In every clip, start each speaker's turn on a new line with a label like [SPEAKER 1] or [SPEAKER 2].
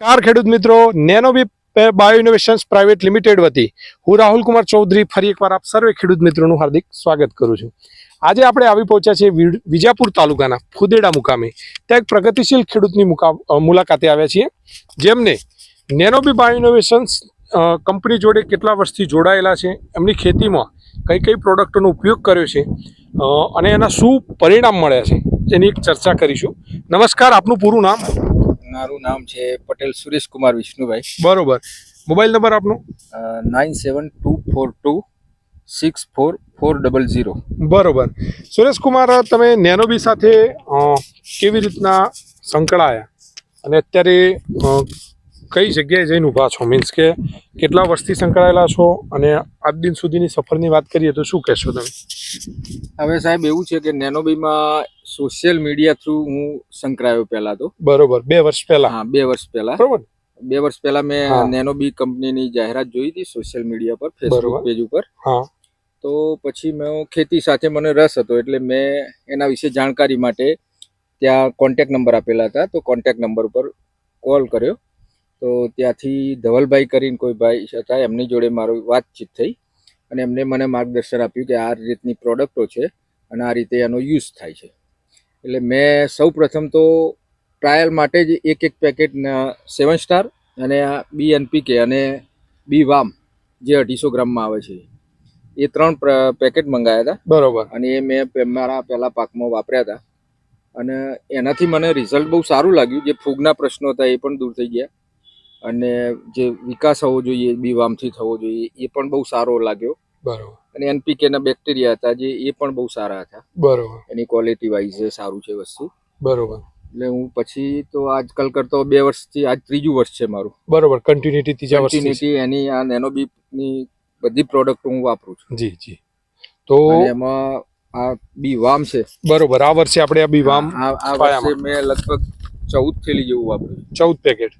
[SPEAKER 1] Car ખેડૂત મિત્રો Nanobee bio innovations private limited વતી હું રાહુલ કુમાર ચૌધરી ફરી એકવાર આપ સર્વે ખેડૂત મિત્રોનું હાર્દિક સ્વાગત કરું છું. આજે આપણે આવી પહોંચ્યા છીએ વિજાપુર તાલુકાના ફુદેડા મુકામે. ત્યાં એક પ્રગતિશીલ ખેડૂતની મુલાકાતે આવ્યા છીએ, જેમને નેનોબી બાયો ઇનોવેશન્સ કંપની જોડે કેટલા વર્ષથી જોડાયેલા છે, એમની ખેતીમાં કઈ કઈ પ્રોડક્ટોનો ઉપયોગ કર્યો છે અને એના શું પરિણામ મળ્યા છે, એની એક ચર્ચા કરીશું. નમસ્કાર, આપનું પૂરું નામ?
[SPEAKER 2] મારું નામ છે પટેલ સુરેશ કુમાર વિષ્ણુભાઈ.
[SPEAKER 1] બરોબર. મોબાઈલ નંબર આપનો?
[SPEAKER 2] Nine seven two four two six four four double zero.
[SPEAKER 1] બરોબર. સુરેશ કુમાર તમે નેનોબી સાથે કેવી રીતના સંકળાયા? અને અત્યારે કઈ જગ્યાએ જઈને ઊભા છો? મીન્સ કે કેટલા વર્ષથી સંકળાયેલા છો? અને આજ દિન સુધીની સફરની વાત કરીએ તો શું કહેશો તમે?
[SPEAKER 2] હવે સાહેબ એવું છે કે નેનોબીમાં સોશિયલ મીડિયા થ્રુ હું સંકળાયો પહેલા તો.
[SPEAKER 1] બરોબર. બે વર્ષ પહેલા.
[SPEAKER 2] હા બે વર્ષ પહેલા.
[SPEAKER 1] બરોબર.
[SPEAKER 2] બે વર્ષ પહેલા મેં નેનોબી કંપનીની જાહેરાત જોઈ હતી સોશિયલ મીડિયા પર ફેસબુક પેજ ઉપર.
[SPEAKER 1] હા.
[SPEAKER 2] તો પછી મેં ખેતી સાથે મને રસ હતો એટલે મેં એના વિશે જાણકારી માટે ત્યાં કોન્ટેક નંબર આપેલા હતા. તો કોન્ટેક નંબર ઉપર કોલ કર્યો. તો ત્યાંથી ધવલભાઈ કરીને કોઈ ભાઈ હતા એમની જોડે મારું વાતચીત થઈ અને એમને મને માર્ગદર્શન આપ્યું કે આ રીતની પ્રોડક્ટો છે અને આ રીતે એનો યુઝ થાય છે. એટલે મેં સૌ પ્રથમ તો ટ્રાયલ માટે જ એક એક પેકેટ સેવન સ્ટાર અને આ બી એનપીકે અને બી વામ જે અઢીસો ગ્રામમાં આવે છે એ ત્રણ પેકેટ મંગાવ્યા હતા.
[SPEAKER 1] બરોબર.
[SPEAKER 2] અને એ મેં મારા પહેલાં પાકમાં વાપર્યા હતા. અને એનાથી મને રિઝલ્ટ બહુ સારું લાગ્યું જે ફૂગના પ્રશ્નો હતા એ પણ દૂર થઈ ગયા. અને જે વિકાસ થવો જોઈએ બી વામથી થવો જોઈએ એ પણ બહુ સારો લાગ્યો.
[SPEAKER 1] બરોબર.
[SPEAKER 2] અને એનપીકે ના બેક્ટેરિયા હતા જે એ પણ બહુ સારા હતા.
[SPEAKER 1] બરોબર.
[SPEAKER 2] એની ક્વોલિટી વાઇઝ સારું છે વસ્તુ.
[SPEAKER 1] બરોબર.
[SPEAKER 2] એટલે હું પછી તો આજકાલ કરતો બે વર્ષથી આજ ત્રીજું વર્ષ છે મારું.
[SPEAKER 1] બરોબર. કન્ટિન્યુટી ત્રીજા વર્ષથી
[SPEAKER 2] એની આ નેનો ની બધી પ્રોડક્ટ હું વાપરું છું.
[SPEAKER 1] જી જી. તો
[SPEAKER 2] એમાં આ બી વામ છે.
[SPEAKER 1] બરોબર. આ વર્ષે આપણે આ બી
[SPEAKER 2] વામ આ વર્ષે મેં લગભગ ચૌદ થેલી જેવું વાપર્યું.
[SPEAKER 1] ચૌદ પેકેટ.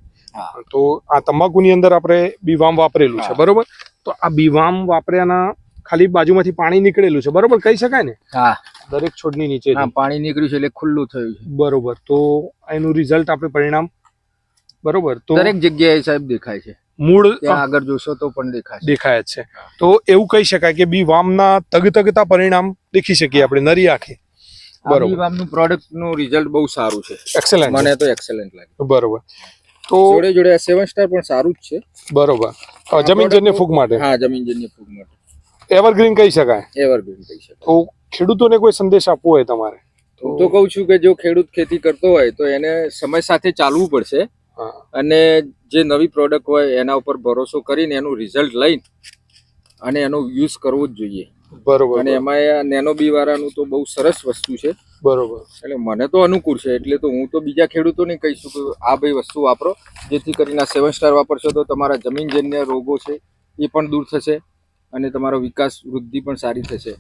[SPEAKER 1] તો આ તમાકુની અંદર આપણે બીવામ વાપરેલું છે બરોબર? તો આ બીવામ વાપર્યાના ખાલી બાજુમાંથી પાણી નીકળેલું છે બરોબર? કહી શકાય ને?
[SPEAKER 2] હા.
[SPEAKER 1] દરેક છોડની નીચે
[SPEAKER 2] પાણી નીકળ્યું છે એટલે ખુલ્લું થયું છે.
[SPEAKER 1] બરોબર. તો એનું રિઝલ્ટ આપણે પરિણામ બરોબર? તો
[SPEAKER 2] દરેક જગ્યાએ સાહેબ દેખાય છે.
[SPEAKER 1] મૂળ
[SPEAKER 2] આગળ જોશો તો પણ દેખાય
[SPEAKER 1] દેખાય જ છે. તો એવું કહી શકાય કે બી વામના તગતગતા પરિણામ દેખી શકીએ આપણે નરી આંખે. બરોબર.
[SPEAKER 2] બી વામનું પ્રોડક્ટનું રિઝલ્ટ બહુ સારું છે.
[SPEAKER 1] એક્સેલન્ટ
[SPEAKER 2] મને તો એક્સેલન્ટ લાગે
[SPEAKER 1] બરોબર. તો
[SPEAKER 2] જોડે જોડે આ સેવન સ્ટાર પણ સારું જ છે.
[SPEAKER 1] બરોબર. જમીનજન્ય ફૂગ માટે?
[SPEAKER 2] હા જમીનજન્ય ફૂગ માટે.
[SPEAKER 1] એવરગ્રીન કહી શકાય?
[SPEAKER 2] એવરગ્રીન કહી શકાય.
[SPEAKER 1] તો ખેડૂતોને કોઈ સંદેશ આપવો હોય તમારે?
[SPEAKER 2] હું તો કહું છું કે જો ખેડૂત ખેતી કરતો હોય તો એને સમય સાથે ચાલવું પડશે. અને જે નવી પ્રોડક્ટ હોય એના ઉપર ભરોસો કરીને એનું રિઝલ્ટ લઈને અને એનો યુઝ કરવો જ જોઈએ.
[SPEAKER 1] બરોબર
[SPEAKER 2] અને એમાં નેનો બી વાળાનું તો બહુ સરસ વસ્તુ છે.
[SPEAKER 1] બરોબર.
[SPEAKER 2] એટલે મને તો અનુકૂળ છે એટલે તો હું તો બીજા ખેડૂતોને કહીશું કે આ ભાઈ વસ્તુ વાપરો જેથી કરીને આ સેવન સ્ટાર વાપરશો તો તમારા જમીનજન્ય રોગો છે એ પણ દૂર થશે અને તમારો વિકાસ વૃદ્ધિ પણ સારી થશે.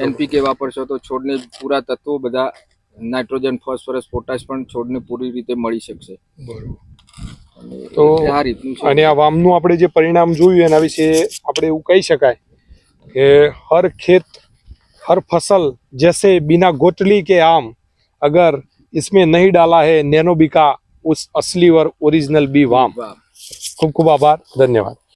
[SPEAKER 2] એનપીકે વાપરશો તો છોડને પૂરા તત્વો બધા નાઇટ્રોજન ફોસ્ફરસ પોટાશ પણ છોડને પૂરી રીતે મળી શકશે.
[SPEAKER 1] બરોબર. તો
[SPEAKER 2] આ રીતનું
[SPEAKER 1] અને આ વામનું આપણે જે પરિણામ જોયું એના વિશે આપણે એવું કહી શકાય कि हर खेत हर फ़सल जैसे बिना गोटली के आम अगर इसमें नहीं डाला है नैनोबिका उस असली और ओरिजिनल बी वाम। खूब खूब आभार धन्यवाद।